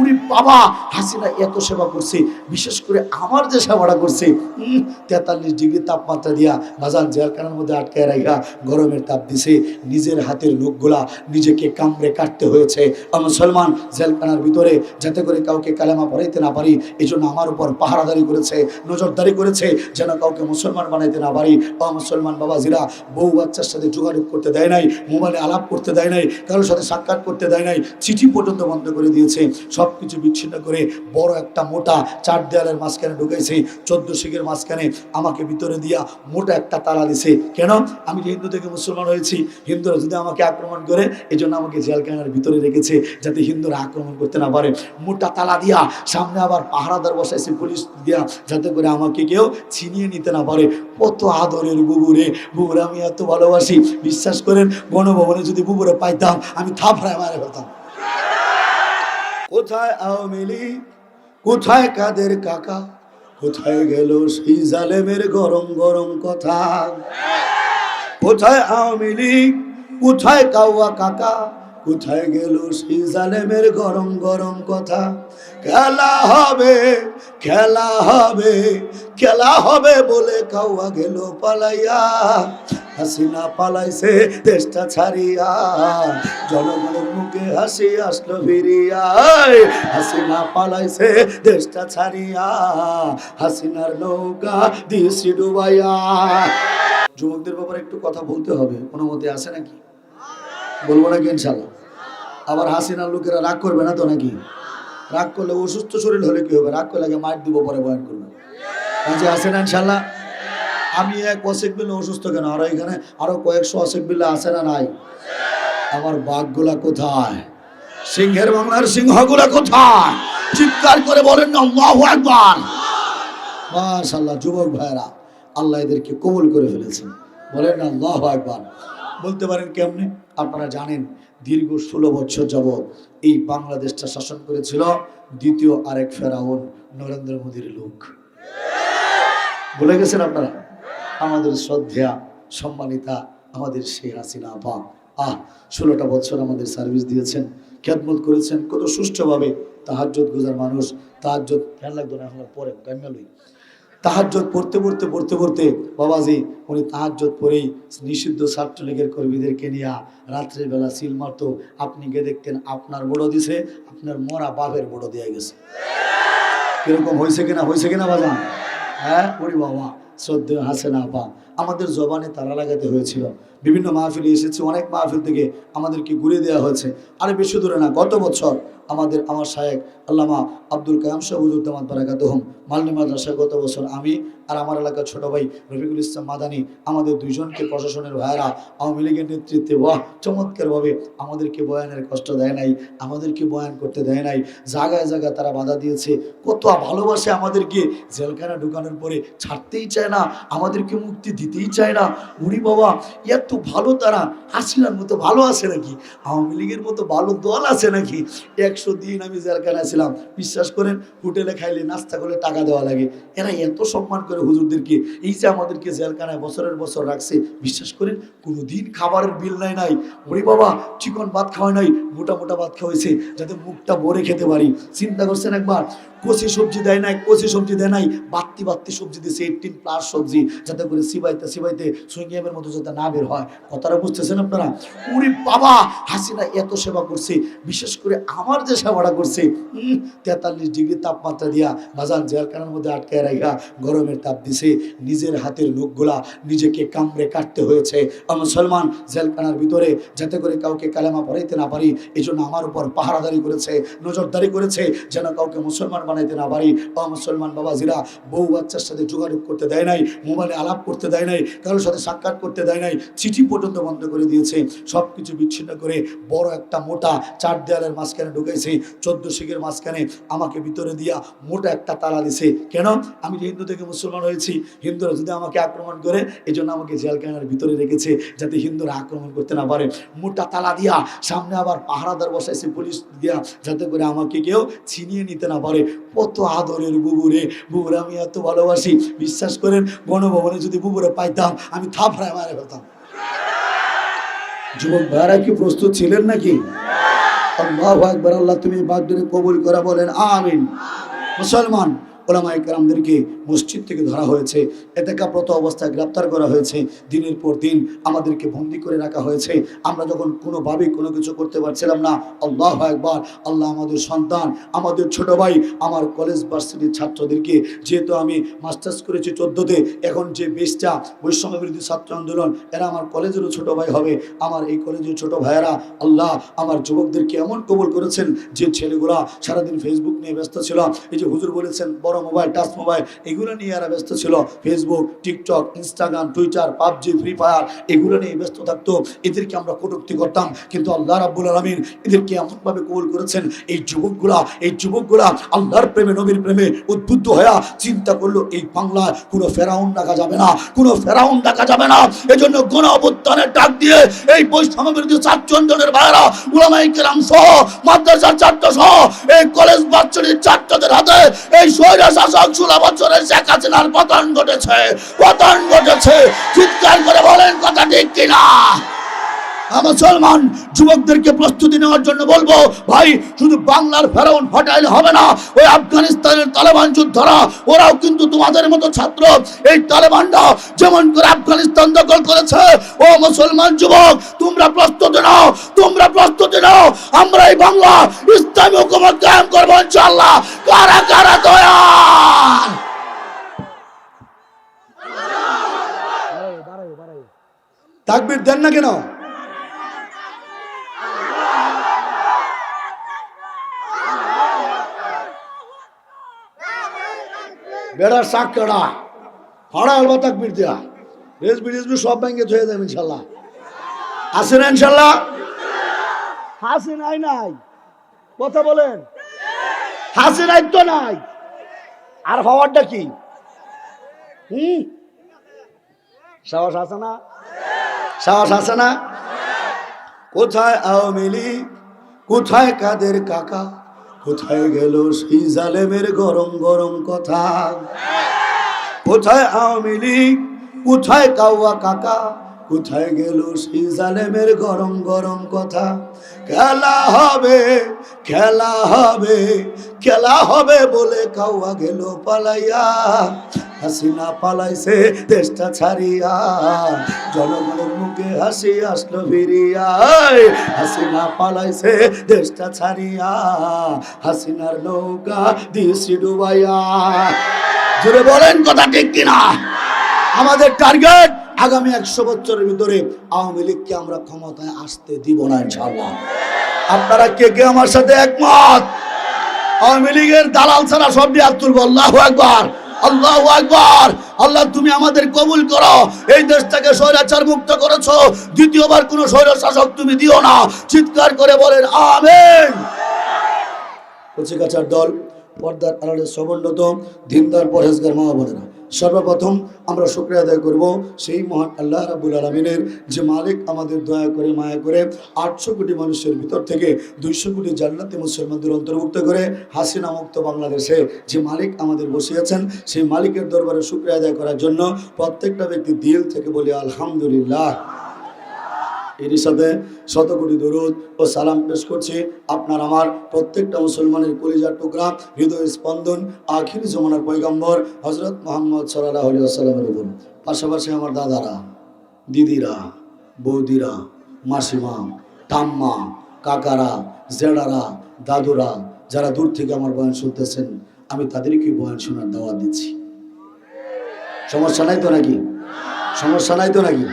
উনি বাবা, হাসিনা এত সেবা করছে, বিশেষ করে আমার যে সেবাটা করছে তেতাল্লিশ ডিগ্রি তাপমাত্রা দিয়া বাজান জেলখানার মধ্যে আটকায় রাখা গরমের তাপ দিছে, নিজের হাতের লোকগুলা নিজেকে কামড়ে কাটতে হয়েছে। মুসলমান জেলখানার ভিতরে যাতে করে কাউকে কালেমা পড়াইতে না পারি এই জন্য আমার উপর পাহারাদারি করেছে, নজরদারি করেছে, যেন কাউকে মুসলমান বানাইতে না পারি। মুসলমান বাবাজিরা, বউ বাচ্চার সাথে যোগাযোগ করতে দেয় নাই, মোবাইলে আলাপ করতে দেয় নাই, কারোর সাথে সাক্ষাৎ করতে দেয় নাই, চিঠি পর্যন্ত বন্ধ করে দিয়েছে। সব কিছু বিচ্ছিন্ন করে বড় একটা মোটা চার দেয়ালের মাঝখানে ঢুকাইছে চোদ্দ শিখের মাঝখানে আমাকে ভিতরে দিয়া মোটা একটা তালা দিছে। কেন? আমি যে হিন্দু থেকে মুসলমান হয়েছি, হিন্দুরা যদি আমাকে আক্রমণ করে এই জন্য আমাকে জেলখানার ভিতরে রেখেছে যাতে হিন্দুরা আক্রমণ করতে না পারে। মোটা তালা দিয়া সামনে আবার পাহারাদার বসাইছে পুলিশ দিয়া, যাতে করে আমাকে কেউ ছিনিয়ে নিতে না পারে। কত আদরের বুবুরে বুবুরে আমি এত ভালোবাসি। বিশ্বাস করেন, গণভবনে যদি বুবুরে পাইতাম, আমি থাপড়ায় মারে ফেলতাম। কোথায় আওয়ামী লীগ? কোথায় কাদের কাকা? কোথায় গেল সেই জালেমের গরম গরম কথা? কোথায় আওয়ামী লীগ? কোথায় কাউয়া কাকা? কোথায় গেল সেই জালেমের গরম গরম কথা? খেলা হবে খেলা হবে খেলা হবে বলে কাউয়া গেল পালাইয়া। হাসিনা পালাইছে দেশটা ছাড়িয়া। জনগণের মুখে হাসি আসলো ফিরিয়া হাসিনা পালাইছে দেশটা ছাড়িয়া। হাসিনার নৌকা দিয়েছি ডুবাইয়া। যুবকদের ব্যাপারে একটু কথা বলতে হবে। কোনো মতে আছে নাকি? বলব নাকি ইনশাল্লাহ? আবার হাসিনার লোকেরা রাগ করবে না তো নাকি? রাগ করলে অসুস্থ শরীর হলে কি হবে? রাগ করলে আগে মার দিব, পরে বয়ান করবে। কাজে আছে না ইনশাল্লাহ আমি এক অসেক বিল্লা অসুস্থ কেন? আরও এখানে আরও কয়েকশো অসেক বিল্লা আছে না নাই? আমার বাঘগুলা কোথায়? সিংহের বাংলার সিংহগুলা কোথায়? চিৎকার করে বলেন না যুবক ভাইরা আল্লাহ এদেরকে কবুল করে ফেলেছেন। বলেন না আল্লাহু আকবার! বলতে পারেন কেমনে? আপনারা জানেন, দীর্ঘ ষোলো বছর যাবৎ এই বাংলাদেশটা শাসন করেছিল দ্বিতীয় আরেক ফেরাউন, নরেন্দ্র মোদীর লোক। ভুলে গেছেন আপনারা? আমাদের শ্রদ্ধা সম্মানিতা, আমাদের সেই হাসিনা আপা। আহ, ষোলোটা বছর আমাদের সার্ভিস দিয়েছেন খ্যাতমত করেছেন, কত সুষ্ঠুভাবে তাহাজ্জত গুজার মানুষ তাহাজ্জত ফ্যান লাগতো না, এখন পরে গাইমালই তাহাজ্জত পড়তে পড়তে পড়তে পড়তে বাবাজি, উনি তাহাজ্জত পড়েই নিষিদ্ধ ছাত্রলীগের কর্মীদেরকে নিয়ে রাত্রের বেলা সিল মারতো। আপনি গিয়ে দেখতেন আপনার বড় দিছে, আপনার মরা বাপের বড় দিয়ে গেছে। কীরকম হয়েছে কিনা হয়েছে কিনা বাজান? হ্যাঁ ওরে বাবা শ্রদ্ধেয় হাসেনা আপা আমাদের জবানে তারা লাগাতে হয়েছিল। বিভিন্ন মাহফিলে এসেছে, অনেক মাহফিল থেকে আমাদেরকে ঘুরে দেওয়া হয়েছে। আরে বেশি দূরে না, গত বছর আমাদের, আমার শায়েক আল্লামা আব্দুল কায়াম শাহ হুজুর দামাত বারাকাতহম, মালনি মাদ্রাসায় গত বছর আমি আর আমার এলাকার ছোট ভাই রফিকুল ইসলাম মাদানি, আমাদের দুইজনকে প্রশাসনের ভাইয়েরা আওয়ামী লীগের নেতৃত্বে বাহ চমৎকারভাবে আমাদেরকে বয়ানের কষ্ট দেয় নাই, আমাদেরকে বয়ান করতে দেয় নাই, জায়গায় জায়গায় তারা বাধা দিয়েছে। কত ভালোবাসে আমাদেরকে, জেলখানা ঢুকানোর পরে ছাড়তেই চায় না, আমাদেরকে মুক্তি দিতেই চায় না। উনি বাবা, এত ভালো তারা হাসিনার মতো ভালো আছে নাকি? আওয়ামী লীগের মতো ভালো দল আছে নাকি? একশো দিন আমি জেলখানায় ছিলাম। বিশ্বাস করেন, হোটেলে খাইলে নাস্তা করলে টাকা দেওয়া লাগে। এরা এত সম্মান করে হুজুরদেরকে এই যে আমাদেরকে জেলখানায় বছরের বছর রাখছে, বিশ্বাস করেন কোনো দিন খাবারের বিল নাই নাই। ওরে বাবা, চিকন ভাত খাওয়া নাই, মোটা মোটা ভাত খাওয়াইছে, যাতে মুখটা ভরে খেতে পারি। চিন্তা করছেন একবার? কচি সবজি দেয় নাই, কচি সবজি দেয় নাই বাত্তি বাত্তি সবজি দিয়েছে এইটিন প্লাস সবজি, যাতে করে সিবাইতে সিবাইতে সুইংগামের মতো যাতে না বের হয়। কথাটা বুঝতেছেন আপনারা? উনি বাবা, হাসিনা এত সেবা করছে, বিশেষ করে আমার যে সেবাটা করছে তেতাল্লিশ ডিগ্রি তাপমাত্রা দিয়া বাজার জেলখানার মধ্যে আটকায় রাখা গরমের তাপ দিছে, নিজের হাতের লোকগুলা নিজেকে কামড়ে কাটতে হয়েছে। আর মুসলমান জেলখানার ভিতরে যাতে করে কাউকে কালেমা পড়াইতে না পারি এই জন্য আমার উপর পাহারাদারি করেছে, নজরদারি করেছে, যেন কাউকে মুসলমান বানাইতে না পারি। মুসলমান বাবাজিরা, বউ বাচ্চার সাথে যোগাযোগ করতে দেয় নাই, মোবাইলে আলাপ করতে দেয় নাই, কারোর সাথে সাক্ষাৎ করতে দেয় নাই চিঠি পর্যন্ত বন্ধ করে দিয়েছে। সব কিছু বিচ্ছিন্ন করে বড় একটা মোটা চার দেয়ালের মাঝখানে ঢুকেছে চোদ্দ শিখের মাঝখানে আমাকে ভিতরে দিয়া মোটা একটা তালা দিছে। কেন? আমি হিন্দু থেকে মুসলমান হয়েছি, হিন্দুরা যদি আমাকে আক্রমণ করে এই জন্য আমাকে জেলখানার ভিতরে রেখেছে যাতে হিন্দুরা আক্রমণ করতে না পারে। মোটা তালা দিয়া সামনে আবার পাহারাদার বসাইছে পুলিশ দিয়া যাতে করে আমাকে কেউ ছিনিয়ে নিতে না পারে। কত আদরের বুবুরে বুবুরে আমি এত ভালোবাসি। বিশ্বাস করেন, গণভবনে যদি বুবুরে পাইতাম, আমি থাপড়ায় মারে ফেলতাম। যুবক ভাইরা কি প্রস্তুত ছিলেন নাকি? আল্লাহ আকবর, আল্লাহ তুমি বাগদুরে কবুল করা বলেন, আমিন। মুসলমান ওলামাই কারামদেরকে মসজিদ থেকে ধরা হয়েছে। এতেকাপ্রত অবস্থায় গ্রেপ্তার করা হয়েছে। দিনের পর দিন আমাদেরকে বন্দি করে রাখা হয়েছে। আমরা যখন কোনোভাবেই কোনো কিছু করতে পারছিলাম না, আল্লাহ একবার আল্লাহ আমাদের সন্তান, আমাদের ছোট ভাই, আমার কলেজ ভার্সিটির ছাত্রদেরকে, যেহেতু আমি মাস্টার্স করেছি চোদ্দোতে, এখন যে বেশটা বৈষম্য বিরোধী ছাত্র আন্দোলন, এরা আমার কলেজেরও ছোট ভাই হবে। আমার এই কলেজের ছোট ভাইয়েরা, আল্লাহ আমার যুবকদেরকে এমন কবল করেছেন যে ছেলেগুলা সারাদিন ফেসবুক নিয়ে ব্যস্ত ছিল। এই যে হুজুর বলেছেন, বড় মোবাইল, টাচ মোবাইল, এগুলো নিয়ে এরা ব্যস্ত ছিল Facebook TikTok Instagram Twitter PUBG Free Fire এগুলো নিয়ে ব্যস্ত থাকতো, এদেরকে আমরা কটুক্তি করতাম। কিন্তু আল্লাহ রাব্বুল আলমিন এদেরকে এমনভাবে কবুল করেছেন, এই যুবকগুলা এই যুবকগুলা আল্লাহর প্রেমে, নবীর প্রেমে উদ্বুদ্ধ হয়ে চিন্তা করল, এই বাংলায় কোনো ফেরাউন ডাকা যাবে না, কোনো ফেরাউন ডাকা যাবে না। এজন্য গণ অবস্থানের ডাক দিয়ে এই বৈষম্য বিরোধী ছাত্র আন্দোলনের ভাইরা উলামাই কেরাম সহ, মাদ্রাসার ছাত্র সহ, এই কলেজ বাচ্চাদের ছাত্রদের হাতে এই স্বৈর শাসক ষোলো বছরের শেখ হাসিনার পতন ঘটেছে পতন ঘটেছে। চিৎকার করে বলেন, কথা ঠিক কিনা? মুসলমান যুবকদেরকে প্রস্তুতি নেওয়ার জন্য বলব ভাই শুধু বাংলার ফেরাউন ফাটাইলে হবে না। ওই আফগানিস্তানের তালেবান যোদ্ধারা ওরাও কিন্তু তোমাদের মতো ছাত্র। এই তালেবানরা যেমন করে আফগানিস্তান দখল করেছে ও মুসলমান যুবক তোমরা প্রস্তুতি নাও তোমরা প্রস্তুতি নাও। আমরা এই বাংলা ইসলামী হুকুমত কায়েম করব ইনশাআল্লাহ। কারা কারা দয়া তাকবির দেন না কেন? শাক রেসবি সব ব্যাংকে ধুয়ে ইনশাল্লাহ। আসেন ইনশাল্লাহ? হাসি নাই নাই। কথা বলেন। হাসি নাই তো নাই। আর হওয়ারটা কি? হুম? সাহস আছে না? সাহস আছে না? কোথায় আওয়ামী লীগ? কোথায় কাদের কাকা? কোথায় গেল সেই জালেমের গরম গরম কথা? কোথায় আওয়ামী লীগ? কোথায় কাউয়া কাকা? কোথায় গেল সেই জালেমের গরম গরম কথা? খেলা হবে খেলা হবে খেলা হবে বলে কাউয়া গেল পালাইয়া। হাসিনা পালাইছে দেশটা ছাড়িয়া। জনগণের মুখে হাসি আসলো ফিরিয়া এই, হাসিনা পালাইছে দেশটা ছাড়িয়া। হাসিনার নৌকা দিয়েছি ডুবাইয়া। জুড়ে বলেন কথা ঠিক কিনা? আমাদের টার্গেট আগামী একশো বছরের ভিতরে আওয়ামী লীগকে আমরা ক্ষমতায় আসতে দিব না ইনশাল্লাহ আপনারা কে কে আমার সাথে একমত? আওয়ামী লীগের দালাল ছাড়া সব দিয়ে হাত তুলবো আল্লাহ একবার আল্লাহ একবার আল্লাহ, তুমি আমাদের কবুল করো। এই দেশটাকে স্বৈরাচার মুক্ত করেছ। দ্বিতীয়বার কোনো স্বৈর শাসক তুমি দিও না। চিৎকার করে বলেন, আমেন। কচিকাচার দল, পর্দার আড়ালে সমুন্নত, দিনদার পরেশগার মা বোনেরা। সর্বপ্রথম আমরা শুক্রিয়া আদায় করব সেই মহান আল্লাহ রাবুল আলমিনের। যে মালিক আমাদের দয়া করে, মায়া করে আটশো কোটি মানুষের ভিতর থেকে দুইশো কোটি জান্নাতি মুসলমানদের অন্তর্ভুক্ত করে হাসিনা মুক্ত বাংলাদেশে যে মালিক আমাদের বসিয়েছেন, সেই মালিকের দরবারে শুক্রিয়া আদায় করার জন্য প্রত্যেকটা ব্যক্তি দিল থেকে বলি, আলহামদুলিল্লাহ। এরই সাথে শত কোটি দরুদ ও সালাম পেশ করছি আপনার আমার প্রত্যেকটা মুসলমানের কলিজার টুকরা, হৃদয় স্পন্দন, আখির জমানার পৈগম্বর হজরত মোহাম্মদ সাল্লাহ আলী আসসালামের উপর। পাশাপাশি আমার দাদারা, দিদিরা, বৌদিরা, মাসিমা, ঠাম্মা, কাকারা জেডারা দাদুরা, যারা দূর থেকে আমার বয়ান শুনতেছেন, আমি তাদেরকে বয়ান শোনার দাওয়া দিচ্ছি। সমস্যা নাই তো নাকি? সমস্যা নাই তো নাকি?